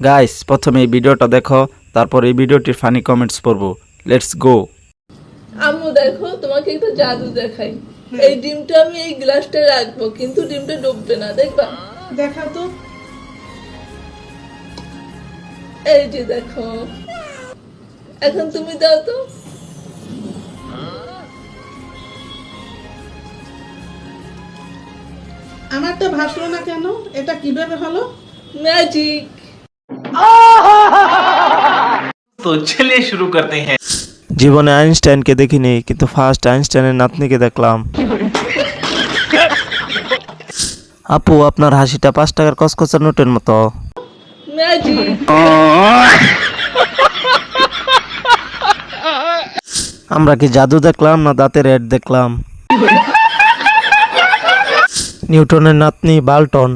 Guys প্রথমে এই ভিডিওটা দেখো তারপর এই ভিডিওটির ফানি কমেন্টস পড়ব। লেটস গো আম্মু দেখো তোমাকে একটা জাদু দেখাই। এই ডিমটা আমি এই গ্লাসটা রাখব কিন্তু ডিমটা ডুববে না দেখবা? দেখা তো। এই যে দেখো। এখন তুমি দাও তো। আমারটা ভাসলো না কেন? এটা কীভাবে হলো? ম্যাজিক তো চলিয়ে শুরু করতে হ্যাঁ জীবনে আইনস্টাইনকে দেখিনি কিন্তু ফার্স্ট আইনস্টাইনের নাতনিকে দেখলাম আপু আপনার হাসিটা পাঁচ টাকার কসকসা নোটের মতো আমরা কি জাদু দেখলাম না দাঁতের রেড দেখলাম নিউটনের নাতনি বাল্টন